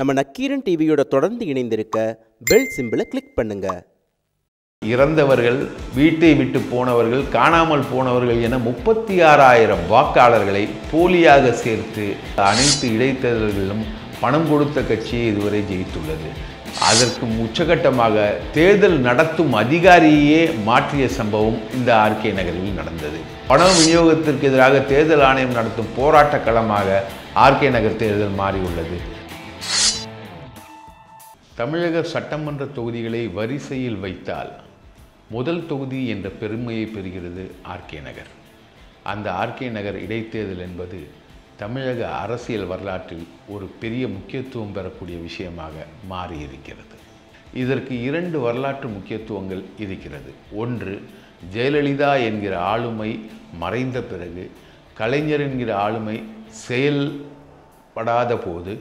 நம்ம நக்கீரன் டிவியோட தொடர்ந்து இணைந்திருக்க பெல் சிம்பிளை கிளிக் பண்ணுங்க. இறந்தவர்கள் வீட்டை விட்டு போனவர்கள் காணாமல் போனவர்கள் என முப்பத்தி ஆறாயிரம் வாக்காளர்களை போலியாக சேர்த்து அனைத்து இடைத்தேர்தல்களிலும் பணம் கொடுத்த கட்சியை இதுவரை ஜெயித்துள்ளது. அதற்கு உச்சகட்டமாக தேர்தல் நடத்தும் அதிகாரியே மாற்றிய சம்பவம் இந்த ஆர்கே நகரில் நடந்தது. பண விநியோகத்திற்கு எதிராக தேர்தல் ஆணையம் நடத்தும் போராட்ட களமாக ஆர்கே நகர் தேர்தல் மாறியுள்ளது. தமிழக சட்டமன்ற தொகுதிகளை வரிசையில் வைத்தால் முதல் தொகுதி என்ற பெருமையை பெறுகிறது ஆர்கே நகர். அந்த ஆர்கே நகர் இடைத்தேர்தல் என்பது தமிழக அரசியல் வரலாற்றில் ஒரு பெரிய முக்கியத்துவம் பெறக்கூடிய விஷயமாக மாறியிருக்கிறது. இதற்கு இரண்டு வரலாற்று முக்கியத்துவங்கள் இருக்கிறது. ஒன்று ஜெயலலிதா என்கிற ஆளுமை மறைந்த பிறகு கலைஞர் என்கிற ஆளுமை செயல்படாத போது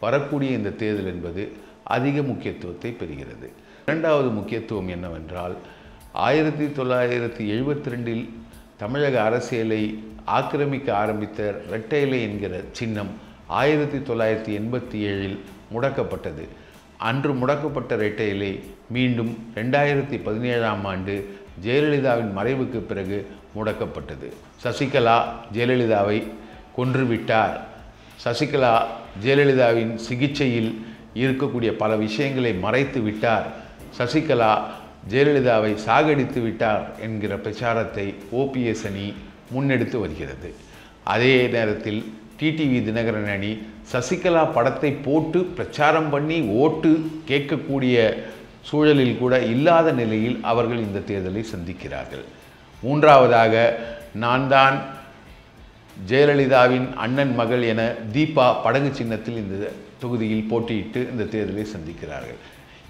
வரக்கூடிய இந்த தேர்தல் என்பது அதிக முக்கியத்துவத்தை பெறுகிறது. இரண்டாவது முக்கியத்துவம் என்னவென்றால் ஆயிரத்தி தொள்ளாயிரத்தி எழுபத்தி ரெண்டில் தமிழக அரசியலை ஆக்கிரமிக்க ஆரம்பித்த இரட்டை என்கிற சின்னம் ஆயிரத்தி தொள்ளாயிரத்தி எண்பத்தி ஏழில் முடக்கப்பட்டது. அன்று முடக்கப்பட்ட இரட்டை மீண்டும் ரெண்டாயிரத்தி பதினேழாம் ஆண்டு ஜெயலலிதாவின் மறைவுக்கு பிறகு முடக்கப்பட்டது. சசிகலா ஜெயலலிதாவை கொன்றுவிட்டார். சசிகலா ஜெயலலிதாவின் சிகிச்சையில் இருக்கக்கூடிய பல விஷயங்களை மறைத்து விட்டார். சசிகலா ஜெயலலிதாவை சாகடித்து விட்டார் என்கிற பிரச்சாரத்தை ஓபிஎஸ் அணி முன்னெடுத்து வருகிறது. அதே நேரத்தில் டிடிவி தினகரன் அணி சசிகலா படத்தை போட்டு பிரச்சாரம் பண்ணி ஓட்டு கேட்கக்கூடிய சூழலில் கூட இல்லாத நிலையில் அவர்கள் இந்த தேர்தலை சந்திக்கிறார்கள். மூன்றாவதாக நான் தான் ஜெயலலிதாவின் அண்ணன் மகள் என தீபா படகு சின்னத்தில் இந்த தொகுதியில் போட்டியிட்டு இந்த தேர்தலை சந்திக்கிறார்கள்.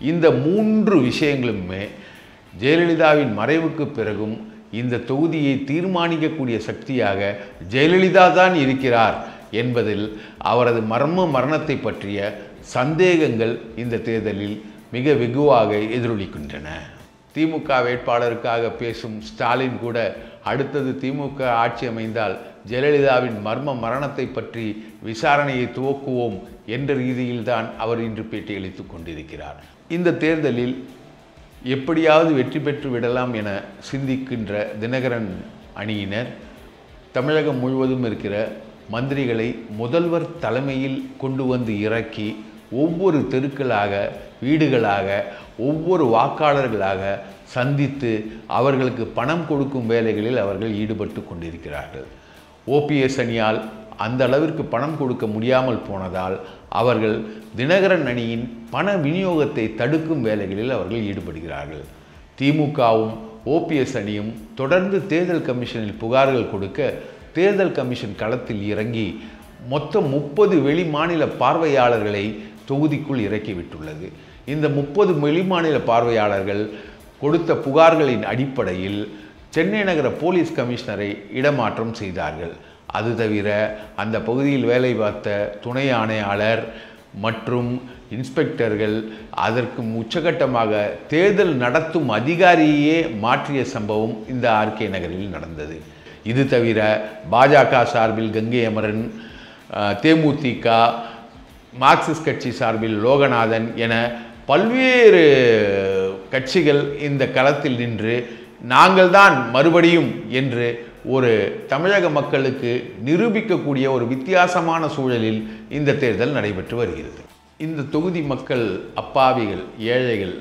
இந்த மூன்று விஷயங்களுமே ஜெயலலிதாவின் மறைவுக்கு பிறகும் இந்த தொகுதியை தீர்மானிக்கக்கூடிய சக்தியாக ஜெயலலிதா தான் இருக்கிறார் என்பதில் அவரது மர்ம மரணத்தை பற்றிய சந்தேகங்கள் இந்த தேர்தலில் மிக வெகுவாக எதிரொலிக்கின்றன. திமுக வேட்பாளருக்காக பேசும் ஸ்டாலின் கூட அடுத்தது திமுக ஆட்சி அமைந்தால் ஜெயலலிதாவின் மர்ம மரணத்தை பற்றி விசாரணையை துவக்குவோம் என்ற ரீதியில்தான் அவர் இன்று பேட்டியளித்துக் கொண்டிருக்கிறார். இந்த தேர்தலில் எப்படியாவது வெற்றி பெற்று விடலாம் என சிந்திக்கின்ற தினகரன் அணியினர் தமிழகம் முழுவதும் இருக்கிற மந்திரிகளை முதல்வர் தலைமையில் கொண்டு வந்து இறக்கி ஒவ்வொரு தெருக்களாக வீடுகளாக ஒவ்வொரு வாக்காளர்களாக சந்தித்து அவர்களுக்கு பணம் கொடுக்கும் வேலைகளில் அவர்கள் ஈடுபட்டு கொண்டிருக்கிறார்கள். ஓபிஎஸ் அணியால் அந்த அளவிற்கு பணம் கொடுக்க முடியாமல் போனதால் அவர்கள் தினகரன் அணியின் பண விநியோகத்தை தடுக்கும் வேலைகளில் அவர்கள் ஈடுபடுகிறார்கள். திமுகவும் ஓபிஎஸ் அணியும் தொடர்ந்து தேர்தல் கமிஷனில் புகார்கள் கொடுக்க தேர்தல் கமிஷன் களத்தில் இறங்கி மொத்தம் முப்பது வெளி மாநில பார்வையாளர்களை தொகுதிக்குள் இறக்கிவிட்டுள்ளது. இந்த முப்பது வெளிமாநில பார்வையாளர்கள் கொடுத்த புகார்களின் அடிப்படையில் சென்னை நகர போலீஸ் கமிஷனரை இடமாற்றம் செய்தார்கள். அது தவிர அந்த பகுதியில் வேலை பார்த்த துணை ஆணையாளர் மற்றும் இன்ஸ்பெக்டர்கள் அதற்கு உச்சகட்டமாக தேர்தல் நடத்தும் அதிகாரியே மாற்றிய சம்பவம் இந்த ஆர்கே நகரில் நடந்தது. இது தவிர பாஜக சார்பில் கங்கை அமரன் தேமுதிக மார்க்சிஸ்ட் கட்சி சார்பில் லோகநாதன் என பல்வேறு கட்சிகள் இந்த களத்தில் நின்று நாங்கள்தான் மறுபடியும் என்று ஒரு தமிழக மக்களுக்கு நிரூபிக்கக்கூடிய ஒரு வித்தியாசமான சூழலில் இந்த தேர்தல் நடைபெற்று வருகிறது. இந்த தொகுதி மக்கள் அப்பாவிகள் ஏழைகள்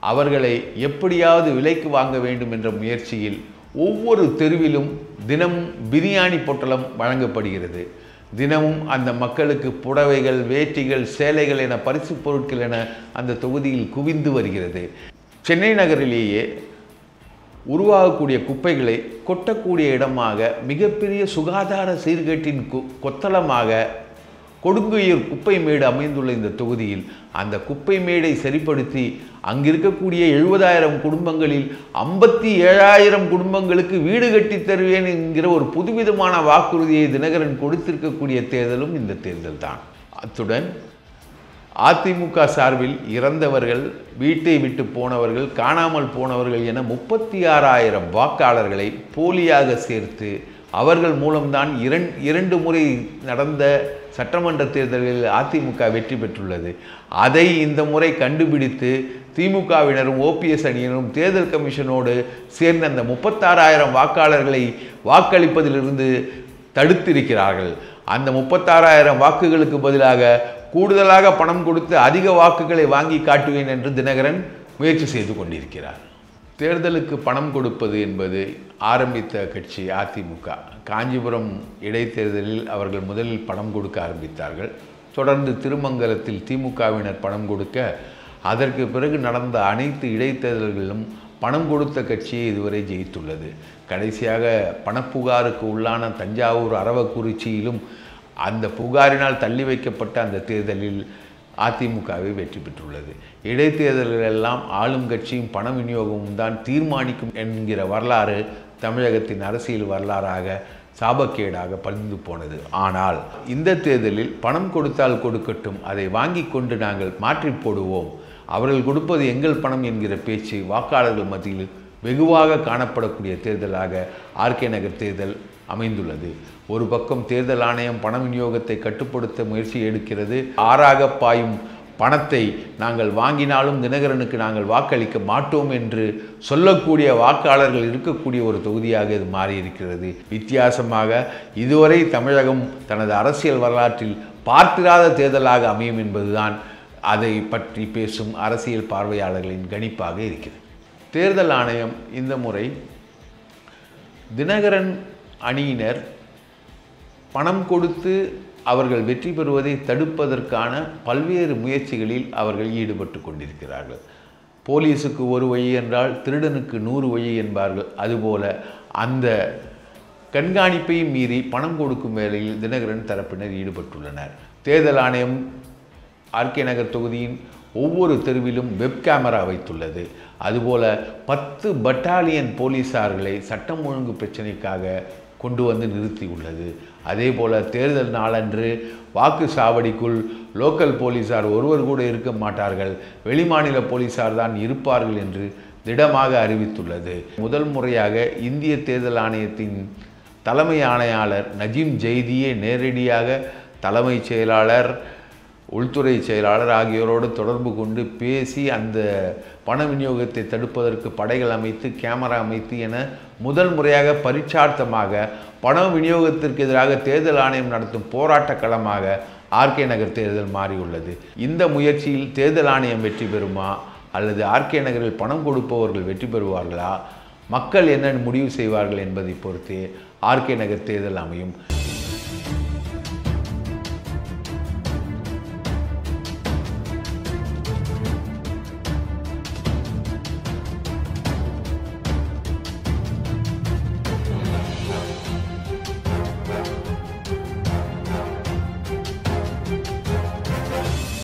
அவர்களை எப்படியாவது விலைக்கு வாங்க வேண்டும் என்ற முயற்சியில் ஒவ்வொரு தெருவிலும் தினம் பிரியாணி பொட்டலம் வழங்கப்படுகிறது. தினமும் அந்த மக்களுக்கு புடவைகள் வேட்டிகள் சேலைகள் என பரிசு பொருட்கள் என அந்த தொகுதியில் குவிந்து வருகிறது. சென்னை நகரிலேயே உருவாகக்கூடிய குப்பைகளை கொட்டக்கூடிய இடமாக மிகப்பெரிய சுகாதார சீர்கேட்டின் கொத்தளமாக கொடுங்கையூர் குப்பை மேடு அமைந்துள்ள இந்த தொகுதியில் அந்த குப்பை மேடை சரிப்படுத்தி அங்கிருக்கக்கூடிய எழுபதாயிரம் குடும்பங்களில் ஐம்பத்தி ஏழாயிரம் குடும்பங்களுக்கு வீடு கட்டித் தருவேன் என்கிற ஒரு புதுவிதமான வாக்குறுதியை தினகரன் கொடுத்திருக்கக்கூடிய தேர்தலும் இந்த தேர்தல் தான் அத்துடன் அதிமுக சார்பில் இறந்தவர்கள் வீட்டை விட்டு போனவர்கள் காணாமல் போனவர்கள் என முப்பத்தி ஆறாயிரம் வாக்காளர்களை போலியாக சேர்த்து அவர்கள் மூலம்தான் இரண் இரண்டு முறை நடந்த சட்டமன்ற தேர்தலில் அதிமுக வெற்றி பெற்றுள்ளது. அதை இந்த முறை கண்டுபிடித்து திமுகவினரும் ஓபிஎஸ் அணியினரும் தேர்தல் கமிஷனோடு சேர்ந்த அந்த முப்பத்தாறாயிரம் வாக்காளர்களை வாக்களிப்பதிலிருந்து தடுத்திருக்கிறார்கள். அந்த முப்பத்தாறாயிரம் வாக்குகளுக்கு பதிலாக கூடுதலாக பணம் கொடுத்து அதிக வாக்குகளை வாங்கி காட்டுவேன் என்று தினகரன் முயற்சி செய்து கொண்டிருக்கிறார். தேர்தலுக்கு பணம் கொடுப்பது என்பது ஆரம்பித்த கட்சி அதிமுக. காஞ்சிபுரம் இடைத்தேர்தலில் அவர்கள் முதலில் பணம் கொடுக்க ஆரம்பித்தார்கள். தொடர்ந்து திருமங்கலத்தில் திமுகவினர் பணம் கொடுக்க அதற்கு பிறகு நடந்த அனைத்து இடைத்தேர்தல்களிலும் பணம் கொடுத்த கட்சியை இதுவரை ஜெயித்துள்ளது. கடைசியாக பணப்புகாருக்கு உள்ளான தஞ்சாவூர் அரவக்குறிச்சியிலும் அந்த புகாரினால் தள்ளி வைக்கப்பட்ட அந்த தேர்தலில் அதிமுகவை வெற்றி பெற்றுள்ளது. இடைத்தேர்தல்களெல்லாம் ஆளும் கட்சியும் பண விநியோகமும் தான் தீர்மானிக்கும் என்கிற வரலாறு தமிழகத்தின் அரசியல் வரலாறாக சாபக்கேடாக பதிந்து போனது. ஆனால் இந்த தேர்தலில் பணம் கொடுத்தால் கொடுக்கட்டும் அதை வாங்கி கொண்டு நாங்கள் மாற்றி போடுவோம். அவர்கள் கொடுப்பது எங்கள் பணம் என்கிற பேச்சு வாக்காளர்கள் மத்தியில் வெகுவாக காணப்படக்கூடிய தேர்தலாக ஆர்கே நகர் தேர்தல் அமைந்துள்ளது. ஒரு பக்கம் தேர்தல் ஆணையம் பண விநியோகத்தை கட்டுப்படுத்த முயற்சி எடுக்கிறது. ஆறாக பாயும் பணத்தை நாங்கள் வாங்கினாலும் தினகரனுக்கு நாங்கள் வாக்களிக்க மாட்டோம் என்று சொல்லக்கூடிய வாக்காளர்கள் இருக்கக்கூடிய ஒரு தொகுதியாக இது மாறியிருக்கிறது. வித்தியாசமாக இதுவரை தமிழகம் தனது அரசியல் வரலாற்றில் பார்த்திராத தேர்தலாக அமையும் என்பதுதான் அதை பற்றி பேசும் அரசியல் பார்வையாளர்களின் கணிப்பாக இருக்கிறது. தேர்தல் ஆணையம் இந்த முறை தினகரன் அணியினர் பணம் கொடுத்து அவர்கள் வெற்றி பெறுவதை தடுப்பதற்கான பல்வேறு முயற்சிகளில் அவர்கள் ஈடுபட்டு கொண்டிருக்கிறார்கள். போலீஸுக்கு ஒரு வழி என்றால் திருடனுக்கு நூறு வழி என்பார்கள். அதுபோல அந்த கண்காணிப்பையும் மீறி பணம் கொடுக்கும் வேலையில் தினகரன் தரப்பினர் ஈடுபட்டுள்ளனர். தேர்தல் ஆணையம் ஆர்கே நகர் தொகுதியின் ஒவ்வொரு தெருவிலும் வெப் கேமரா வைத்துள்ளது. அதுபோல பத்து பட்டாலியன் போலீசார்களை சட்டம் ஒழுங்கு பிரச்சனைக்காக கொண்டு வந்து நிறுத்தியுள்ளது அதே போல் தேர்தல் நாளன்று வாக்கு சாவடிக்குள் லோக்கல் போலீசார் ஒருவர் கூட இருக்க மாட்டார்கள். வெளிமாநில போலீசார் தான் இருப்பார்கள் என்று திடமாக அறிவித்துள்ளது. முதல் முறையாக இந்திய தேர்தல் ஆணையத்தின் தலைமை ஆணையாளர் நஜீம் ஜெய்தியே நேரடியாக தலைமைச் செயலாளர் உள்துறை செயலாளர் ஆகியோரோடு தொடர்பு கொண்டு பேசி அந்த பண விநியோகத்தை தடுப்பதற்கு படைகள் அமைத்து கேமரா அமைத்து என முதல் முறையாக பரிச்சார்த்தமாக பண விநியோகத்திற்கு எதிராக தேர்தல் ஆணையம் நடத்தும் போராட்ட களமாக ஆர்கே நகர் தேர்தல் மாறியுள்ளது. இந்த முயற்சியில் தேர்தல் ஆணையம் வெற்றி பெறுமா? அல்லது ஆர்கே நகரில் பணம் கொடுப்பவர்கள் வெற்றி பெறுவார்களா? மக்கள் என்ன முடிவு செய்வார்கள் என்பதை பொறுத்து ஆர்கே நகர் தேர்தல் அமையும்.